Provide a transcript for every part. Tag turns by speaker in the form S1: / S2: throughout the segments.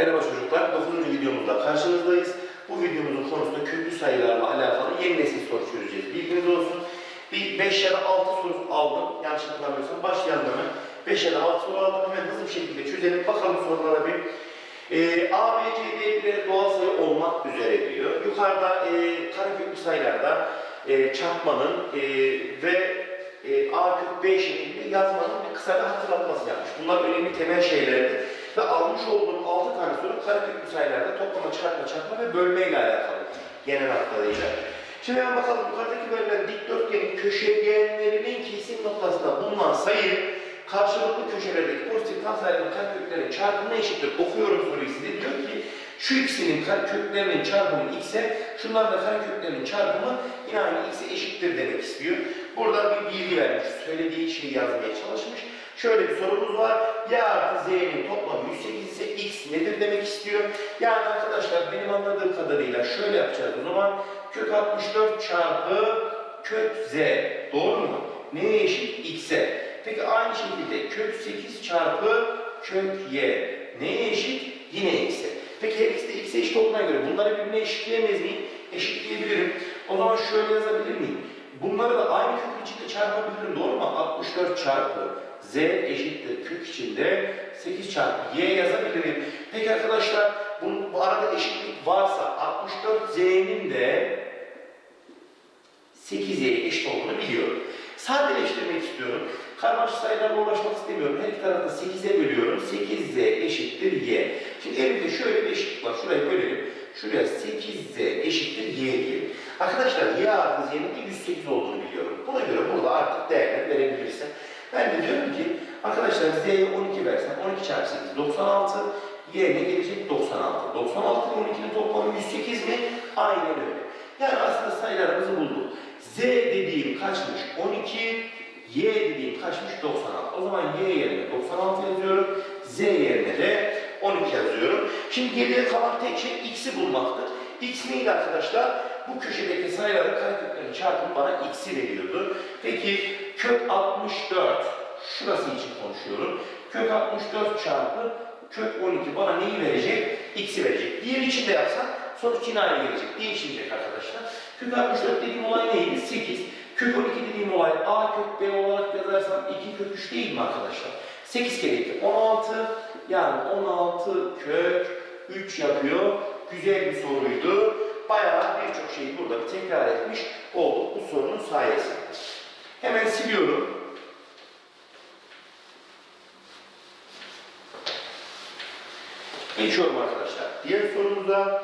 S1: Merhaba çocuklar, 9. videomuzda karşınızdayız. Bu videomuzun konusu köklü sayılarla alakalı yeni nesil soru çözeceğiz. Bilginiz olsun. Bir 5 ya da 6 soru aldım. Yanlış hatırlamıyorsam başlayalım hemen. 5 ya da 6 soru aldım. Hemen hızlı bir şekilde çözelim. Bakalım sorulara bir. Ee, A, B, C, D birer doğal sayı olmak üzere diyor. Yukarıda e, kareköklü sayılarda e, çarpmanın e, ve e, A kök B şeklinde yazmanın bir kısa bir hatırlatması yapmış. Bunlar önemli temel şeylerdi. Ve almış olduğum 6 tane soru kareköklü sayılarda toplama, çarpma, çarpma ve bölme ile alakalı genel hatlarıyla. Şimdi hemen bakalım yukarıdaki verilen dikdörtgenin köşegenlerinin kesim noktasında bulunan sayı karşılıklı köşelerdeki pozitif tam sayıların kareköklerinin çarpımına eşittir. Okuyorum soruyu size. Diyor ki şu ikisinin kareköklerinin çarpımı x'e, şunların da kareköklerinin çarpımı yine aynı x'e eşittir demek istiyor. Burada bir bilgi vermiş. Söylediği şeyi yazmaya çalışmış. Şöyle bir sorumuz var. Y artı z'nin toplamı 108 ise x nedir demek istiyor. Yani arkadaşlar benim anladığım kadarıyla şöyle yapacağız o zaman. Kök 64 çarpı kök z. Doğru mu? Neye eşit? x'e. Peki aynı şekilde kök 8 çarpı kök y. Neye eşit? Yine x'e. Peki her ikisi de x'e eşit olduğuna göre bunları birbirine eşitleyemez miyim? Eşitleyebilirim. O zaman şöyle yazabilir miyim? Bunları da aynı kök içinde çarpabilirim. Doğru mu? 64 çarpı z eşittir kök içinde 8 çarpı y yazabilirim. Peki arkadaşlar bunun, bu arada eşitlik varsa 64 z'nin de 8y'ye eşit olduğunu biliyorum. Sadeleştirmek istiyorum. Karmaşık sayılarla uğraşmak istemiyorum. Her iki tarafta 8'e bölüyorum. 8z eşittir y. Şimdi elimde şöyle bir eşitlik var. Şurayı bölelim. Şuraya 8z eşittir y diyelim. Arkadaşlar y artı z'nin de 108 olduğunu biliyorum. Buna göre burada artık değerler verebilirsem. Ben de diyorum ki arkadaşlar z'ye 12 versem 12 çarpı 8 96. Y ne gelecek? 96. 96 ile 12'nin toplamı 108 mi? Aynen öyle. Yani aslında sayılarımızı bulduk. Z dediğim kaçmış? 12. Y dediğim kaçmış? 96. O zaman Y yerine 96 yazıyorum. Z yerine de 12 yazıyorum. Şimdi geriye kalan tek şey X'i bulmaktır. X neydi arkadaşlar? Bu köşedeki sayıların kareköklerinin çarpımı bana X'i veriyordu. Peki kök 64. Şurası için konuşuyorum. Kök 64 çarpı kök 12 bana neyi verecek? X'i verecek. Diğer için de yapsam sonuç yine aynı gelecek. Değişmeyecek arkadaşlar. Kök 64 dediğim olay neydi? 8. Kök 12 dediğim olay A kök B olarak yazarsam 2 kök 3 değil mi arkadaşlar? 8 kere 2 16 yani 16 kök 3 yapıyor. Güzel bir soruydu. Bayağı birçok şeyi burada bir tekrar etmiş olduk bu sorunun sayesinde. Hemen siliyorum. Geçiyorum arkadaşlar. Diğer sorumuza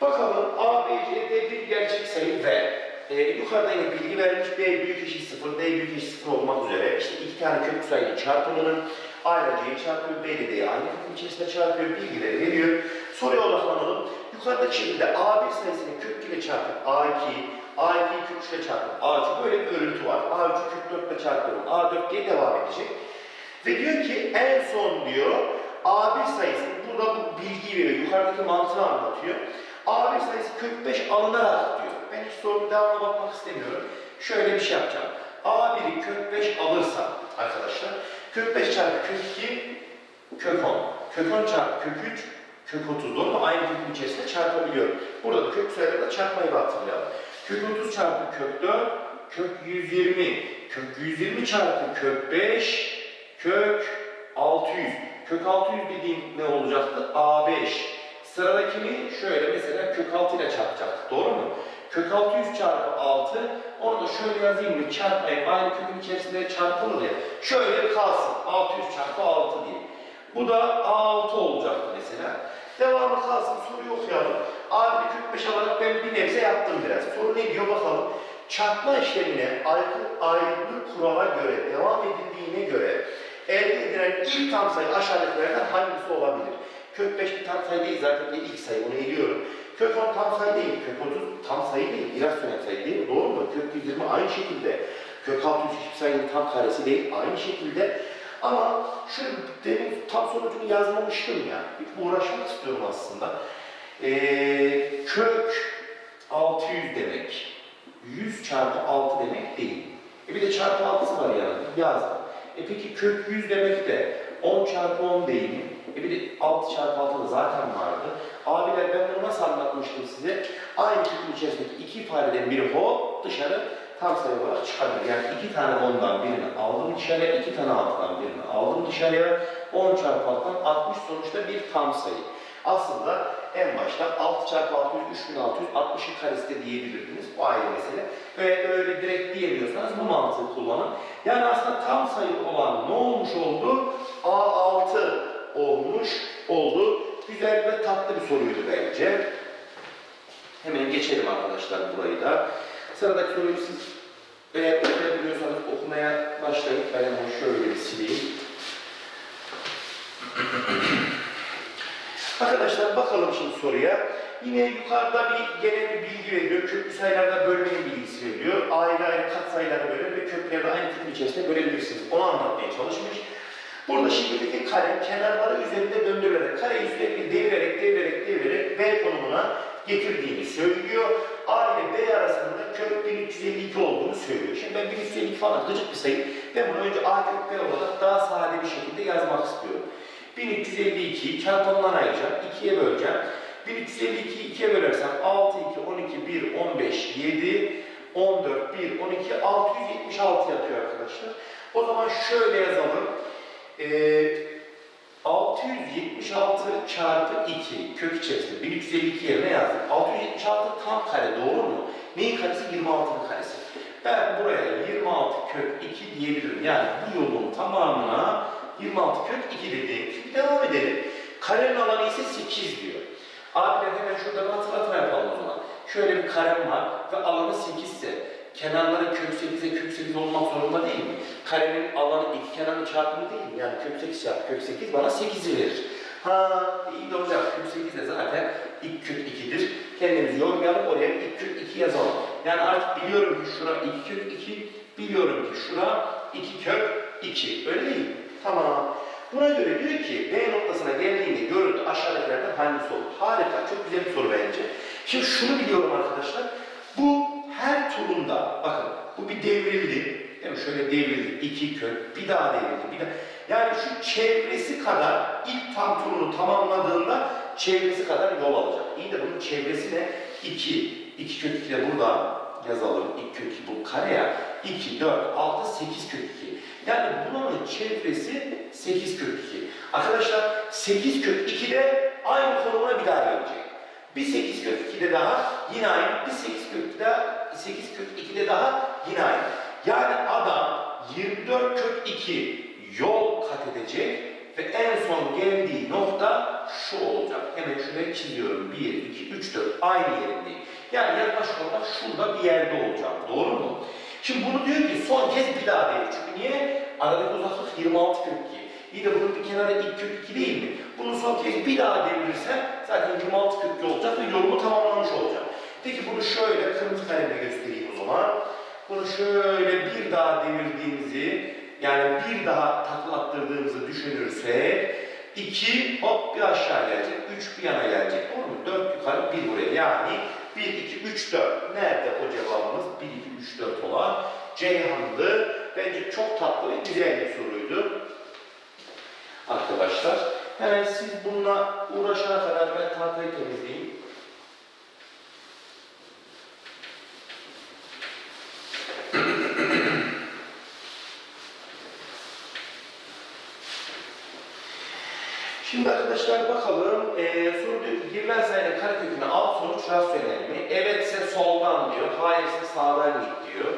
S1: bakalım A, B, C, D bir gerçek sayı ve e, yukarıda yine bilgi vermiş B büyük eşit 0, D büyük eşit 0 olmak üzere işte iki tane kök sayının çarpımının A ile C'yi çarpıyor, B ile D'yi aynı kökün içerisinde çarpıyor, bilgileri veriyor. Soruya odaklanalım. Yukarıdaki şekilde A1 sayısını kök ile çarpıp A2, A2'yi kök 3 ile çarpıp A3 böyle bir örüntü var. A3'ü kök 4 ile çarpıyorum, A4 diye devam edecek. Ve diyor ki en son diyor A1 sayısı, burada bu bilgiyi veriyor, yukarıdaki mantığı anlatıyor. A1 sayısı kök 5 alınarak diyor. Ben hiç sorunun devamına bakmak istemiyorum. Şöyle bir şey yapacağım. A1'i kök 5 alırsa arkadaşlar, kök 5 çarpı kök 2, kök 10. Kök 10 çarpı kök 3, kök 30 doğru mu? Aynı kökün içerisinde çarpabiliyorum. Burada da kök sayılarla çarpmayı da hatırlayalım. Kök 30 çarpı kök 4, kök 120. Kök 120 çarpı kök 5, kök 600. Kök 600 dediğim ne olacaktı? A5. Sıradakini şöyle mesela kök 6 ile çarpacaktık. Doğru mu? Kök 600 çarpı 6. Onu da şöyle yazayım mı? Çarpmayayım. Aynı kökün içerisinde çarpılır. Şöyle kalsın. 600 çarpı 6 diye. Bu da A6 olacaktı mesela. Kalsın. Soruyu okuyalım. A1 kök 5 alarak ben bir nebze yaptım biraz. Soru ne diyor bakalım. Çarpma işlemine aykırı ayrı kurala göre devam edildiğine göre elde edilen ilk tam sayı aşağıdakilerden hangisi olabilir? Kök 5 bir tam sayı değil zaten bir ilk sayı onu eliyorum. Kök 10 tam sayı değil, kök 30 tam sayı değil, irrasyonel sayı değil doğru mu? Kök 120 aynı şekilde. Kök 600 hiçbir sayının tam karesi değil aynı şekilde. Ama şu demin tam sonucunu yazmamıştım ya. Bir uğraşmak istiyorum aslında. Ee, kök 600 demek. 100 çarpı 6 demek değil. E bir de çarpı 6'sı var yani yazdım. E peki kök 100 demek de 10 çarpı 10 değil mi? E bir de 6 çarpı 6 da zaten vardı. Abiler ben bunu nasıl anlatmıştım size? Aynı küpün içerisindeki iki ifadeden biri hop dışarı tam sayı olarak çıkabilir. Yani iki tane ondan birini aldım dışarıya, iki tane alttan birini aldım dışarıya. 10 çarpı alttan 60 sonuçta bir tam sayı. Aslında en başta 6 çarpı 600, 3600, 60'ın karesi de diyebilirdiniz. O ayrı mesele. Ve öyle direkt diyemiyorsanız bu mantığı kullanın. Yani aslında tam sayı olan ne olmuş oldu? A6 olmuş oldu. Güzel ve tatlı bir soruydu bence. Hemen geçelim arkadaşlar burayı da. Sıradaki soruyu siz eğer okuyabiliyorsanız okumaya başlayın. Ben hemen şöyle bir sileyim. Arkadaşlar bakalım şimdi soruya. Yine yukarıda bir genel bir bilgi veriyor. Köklü sayılarda bölmenin bilgisi veriliyor. Ayrı ayrı kat sayıları bölün ve kökleri de aynı küpün içerisinde bölebilirsiniz. Onu anlatmaya çalışmış. Burada şimdiki kare kenarları üzerinde döndürülerek, kareyi sürekli devirerek, devirerek, devirerek B konumuna getirdiğini söylüyor. A ile B arasında kök 1352 olduğunu söylüyor. Şimdi ben 1352 falan gıcık bir sayı. Ben bunu önce A kök B olarak daha sade bir şekilde yazmak istiyorum. 1352'yi çarpanından ayıracağım, 2'ye böleceğim. 1352'yi 2'ye bölersem 6, 2, 12, 1, 15, 7, 14, 1, 12, 676 yapıyor arkadaşlar. O zaman şöyle yazalım. Ee, 676 çarpı 2 kök içerisinde 1352 yerine yazdım. 676 tam kare doğru mu? Neyin karesi? 26'nın karesi. Ben buraya 26 kök 2 diyebilirim. Yani bu yolun tamamına 26 kök 2 dediğim. Şimdi devam edelim. Karenin alanı ise 8 diyor. Abiler hemen şurada bir hatırlatma yapalım o zaman. Şöyle bir karem var ve alanı 8 ise kenarları kök 8'e kök 8 olmak zorunda değil? Karenin alanı iki kenarın çarpımı değil? Yani kök 8 çarpı kök 8 bana 8'i verir. Ha iyi de hocam kök 8 de zaten ilk kök 2'dir. Kendimizi yormayalım oraya ilk kök 2 yazalım. Yani artık biliyorum ki şura 2 kök 2, biliyorum ki şura 2 kök 2. Öyle değil mi? Tamam. Buna göre diyor ki B noktasına geldiğinde görüntü aşağıdakilerden hangisi olur? Harika, çok güzel bir soru bence. Şimdi şunu biliyorum arkadaşlar. Turunda, bakın bu bir devrildi. Değil mi? Şöyle devrildi, iki kök, bir daha devrildi, bir daha. Yani şu çevresi kadar ilk tam turunu tamamladığında çevresi kadar yol alacak. İyi de bunun çevresi ne? 2. 2 kök 2 de burada yazalım. 2 kök 2 bu kare ya. 2, 4, 6, 8 kök 2. Yani bunun çevresi 8 kök 2. Arkadaşlar 8 kök 2 de aynı konumuna bir daha gelecek. Bir 8 kök 2'de daha yine aynı. Bir 8 kök 2 daha 8 kök 2'de daha yine aynı. Yani adam 24 kök 2 yol kat edecek ve en son geldiği nokta şu olacak. Hemen şuraya çiziyorum. 1, 2, 3, 4 aynı yerindeyim. Yani yaklaşık olarak şurada bir yerde olacağım. Doğru mu? Şimdi bunu diyor ki son kez bir daha değil. Çünkü niye? Aradaki uzaklık 26 kök 2. İyi de bunun bir kenarı ilk kök 2 değil mi? Bunu son kez bir daha devirirsem zaten 26 kök 2 olacak ve yolumu tamamlamış olacağım. Peki bunu şöyle kırmızı kalemle göstereyim o zaman. Bunu şöyle bir daha devirdiğimizi yani bir daha takla attırdığımızı düşünürsek 2 hop bir aşağı gelecek, 3 bir yana gelecek. Doğru mu? 4 yukarı, 1 buraya. Yani 1, 2, 3, 4. Nerede o cevabımız? 1, 2, 3, 4 olan Ceyhan'dı. Bence çok tatlı ve güzel bir soruydu. Arkadaşlar, hemen siz bununla uğraşana kadar ben tahtayı temizleyeyim. Şimdi arkadaşlar bakalım, ee, soru diyor ki girilen sayının karekökünü al sonuç rasyonel mi? Evetse soldan diyor, hayırse sağdan git diyor.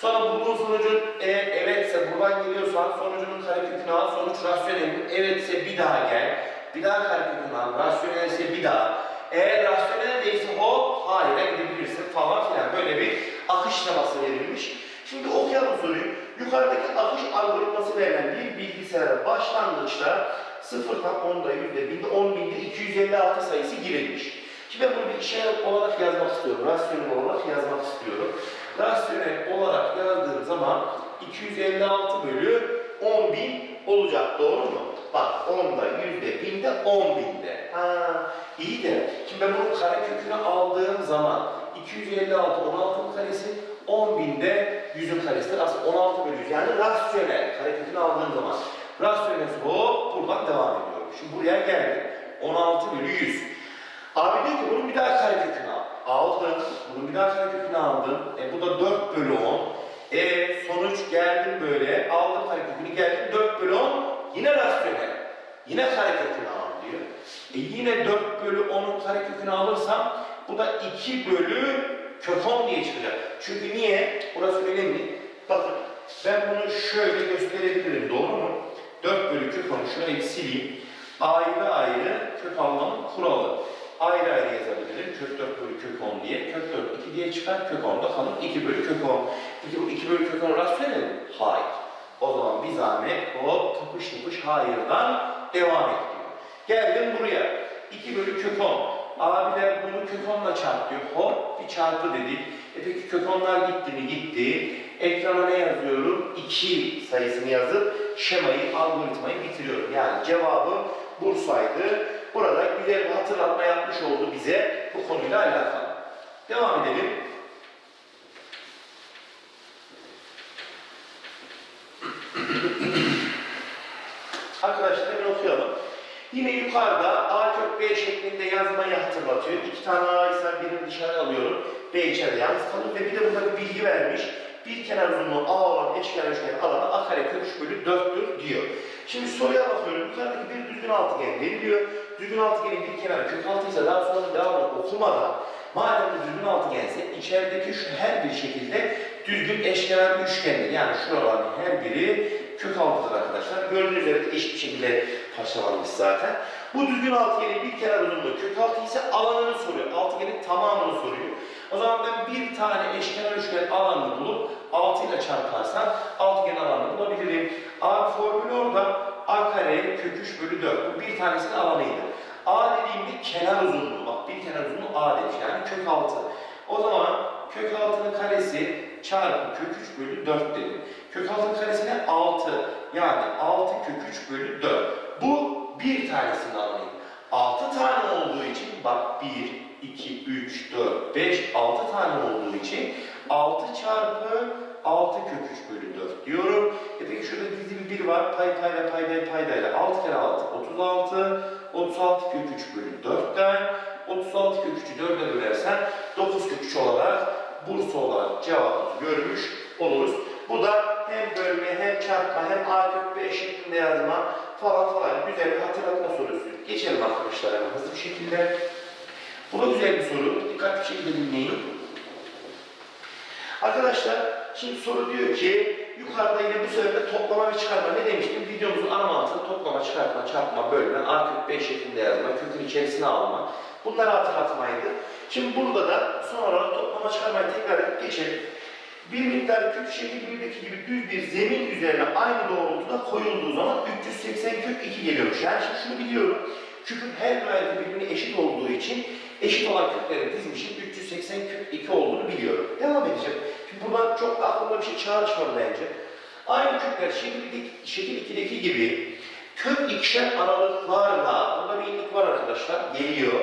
S1: Sonra bulduğun sonucun eğer evetse buradan geliyorsan sonucunun karekökünü al sonuç rasyonel mi? Evetse bir daha gel, bir daha karekökünü al, rasyonelse bir daha. Eğer rasyonel değilse hop hayır'a gidebilirsin falan filan böyle bir akış şeması verilmiş. Şimdi okuyalım soruyu. Yukarıdaki akış algoritması verilen bir bilgisayara başlangıçta sıfırdan onda, yüzde, binde, on binde 256 sayısı girilmiş. Şimdi ben bunu bir işaret olarak yazmak istiyorum. Rasyonel olarak yazmak istiyorum. Rasyonel olarak yazdığım zaman 256 bölü 10 bin olacak. Doğru mu? Bak onda, yüzde, binde, 10 binde. Ha, iyi de şimdi ben bunun kare kökünü aldığım zaman 256 16'nın karesi 10 binde 100'ün karesidir. Aslında 16 bölü 100 yani rasyonel kare kökünü aldığım zaman. Rasyonel hop buradan devam ediyorum. Şimdi buraya geldim. 16 bölü 100. Abi diyor ki bunun bir daha karekökünü al. Aldım. Bunun bir daha karekökünü aldım. E bu da 4 bölü 10. E sonuç geldim böyle. Aldım karekökünü geldim 4 bölü 10. Yine rasyonel. Yine karekökünü al diyor. E yine 4 bölü 10'un karekökünü alırsam bu da 2 bölü kök 10 diye çıkacak. Çünkü niye? Burası önemli. Bakın ben bunu şöyle gösterebilirim. Doğru mu? 4 bölü kök 10'u şurayı sileyim. Ayrı ayrı kök almanın kuralı. Ayrı ayrı yazabilirim. Kök 4 bölü kök 10 diye. Kök 4 2 diye çıkar. Kök 10'da kalır. 2 bölü kök 10. Peki bu 2 bölü kök 10 rasyonel mi? Hayır. O zaman bir zahmet hop tıpış tıpış hayırdan devam et diyor. Geldim buraya. 2 bölü kök 10. Abiler bunu kök 10'la çarp diyor. Hop bir çarpı dedik. E peki kök 10'lar gitti mi? Gitti. Ekrana ne yazıyorum? 2 sayısını yazıp şemayı, algoritmayı bitiriyorum. Yani cevabı Bursa'ydı. Burada güzel bir hatırlatma yapmış oldu bize bu konuyla alakalı. Devam edelim. Arkadaşlar hemen okuyalım. Yine yukarıda A kök B şeklinde yazmayı hatırlatıyor. İki tane A ise birini dışarı alıyorum. B içeride yalnız kalır ve bir de burada bir bilgi vermiş. Bir kenar uzunluğu A olan eşkenar üçgen alanı A kare kök 3 bölü 4'tür diyor. Şimdi soruya bakıyorum. Yukarıdaki bir düzgün altıgen veriliyor. Düzgün altıgenin bir kenarı kök 6 ise daha sonra devamını okumadan madem düzgün altıgense içerideki şu her bir şekilde düzgün eşkenar üçgendir. Yani şuraların her biri kök 6'dır arkadaşlar. Gördüğünüz üzere eşit bir şekilde parçalanmış zaten. Bu düzgün altıgenin bir kenar uzunluğu kök 6 ise alanını soruyor. Altıgenin tamamını soruyor. O zaman ben bir tane eşkenar üçgen alanını bulup 6 ile çarparsam altıgen alanını bulabilirim. A formülü orada. A kare kök 3 bölü 4. Bu bir tanesinin alanıydı. A dediğimde kenar uzunluğu. Bak bir kenar uzunluğu A demiş. Yani kök 6. O zaman kök 6'nın karesi çarpı kök 3 bölü 4 dedim. Kök 6'nın karesine 6. Yani 6 kök 3 bölü 4. Bu bir tanesinin alanıydı. 6 tane olduğu için bak 1, 2, 3, 4, 5, 6 tane olduğu için 6 çarpı 6 kök 3 bölü 4 diyorum. E peki şurada gizli bir 1 var. Pay payla payda paydayla 6 kere 6 36. 36 kök 3 bölü 4'ten 36 kök 3'ü 4'e bölersen 9 kök 3 olarak Bursa olarak cevabımızı görmüş oluruz. Bu da hem bölme hem çarpma hem a kök b şeklinde yazma falan falan güzel bir hatırlatma sorusu. Geçelim arkadaşlar hemen hızlı bir şekilde. Bu da güzel bir soru. Dikkatli bir şekilde dinleyin. Arkadaşlar şimdi soru diyor ki yukarıda yine bu sefer de toplama ve çıkarma ne demiştim? Videomuzun ana mantığı toplama, çıkartma, çarpma, bölme, a kök b şeklinde yazma, kökün içerisine alma. Bunları hatırlatmaydı. Şimdi burada da son olarak toplama çıkarmayı tekrar edip geçelim. Bir miktar kök şekil gibi düz bir zemin üzerine aynı doğrultuda koyulduğu zaman 380 kök 2 geliyormuş. Yani şimdi şunu biliyorum. Küpün her nöbeti birbirine eşit olduğu için eşit olan kökleri dizmişim 380 kök 2 olduğunu biliyorum. Devam edeceğim. Şimdi buradan çok da aklımda bir şey çağrışmadı bence. Aynı kökler şekil, şekil 2'deki gibi kök ikişer aralıklarla, burada bir inlik var arkadaşlar, geliyor.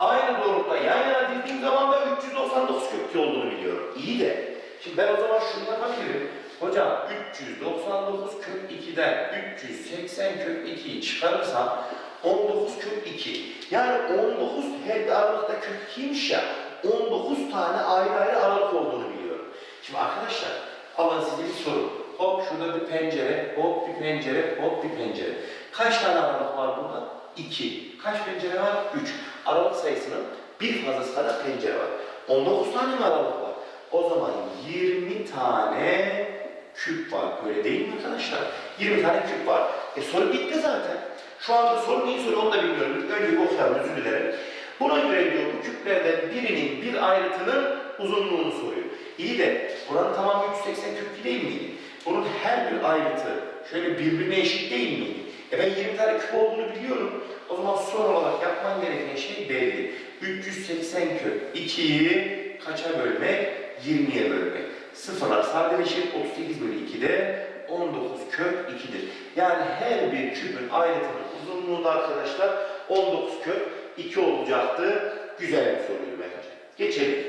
S1: Aynı doğrultuda yan yana dizdiğim zaman da 399 kök 2 olduğunu biliyorum. İyi de, şimdi ben o zaman şunu yapabilirim. Hocam 399 kök 2'den 380 kök 2'yi çıkarırsam 19 kök 2. Yani 19 her bir aralıkta kök 2'ymiş ya 19 tane ayrı ayrı aralık olduğunu biliyorum. Şimdi arkadaşlar alın size bir soru. Hop şurada bir pencere, hop bir pencere, hop bir pencere. Kaç tane aralık var burada? 2. Kaç pencere var? 3. Aralık sayısının bir fazlası kadar pencere var. 19 tane mi aralık var? O zaman 20 tane küp var. Öyle değil mi arkadaşlar? 20 tane küp var. E soru bitti zaten. Şu anda soru neyi soruyor onu da bilmiyorum. Önce okuyalım özür dilerim. Buna göre diyor bu küplerden birinin bir ayrıtının uzunluğunu soruyor. İyi de buranın tamamı 380 küp değil miydi? Bunun her bir ayrıtı şöyle birbirine eşit değil miydi? E ben 20 tane küp olduğunu biliyorum. O zaman son olarak yapman gereken şey belli. 380 kök 2'yi kaça bölmek? 20'ye bölmek. Sıfırlar sadeleşir. 38 bölü 2'de 19 kök 2'dir. Yani her bir küpün ayrıtının uzunluğu da arkadaşlar 19 kök 2 olacaktı. Güzel bir soruydu bence. Geçelim.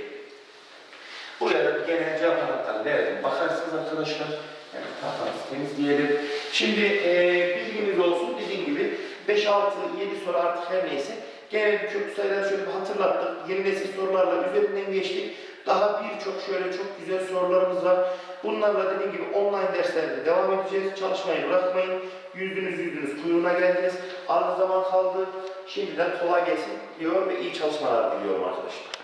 S1: Buraya da bir genel cevap anahtarı verdim. Bakarsınız arkadaşlar. Yani tahtamızı temizleyelim. Şimdi e, 5, 6, 7 soru artık her neyse. Genel bir köklü sayıları şöyle bir hatırlattık. Yeni nesil sorularla üzerinden geçtik. Daha birçok şöyle çok güzel sorularımız var. Bunlarla dediğim gibi online derslerde devam edeceğiz. Çalışmayı bırakmayın. Yüzdünüz yüzdünüz kuyruğuna geldiniz. Az zaman kaldı. Şimdiden kolay gelsin diyor ve iyi çalışmalar diliyorum arkadaşlar.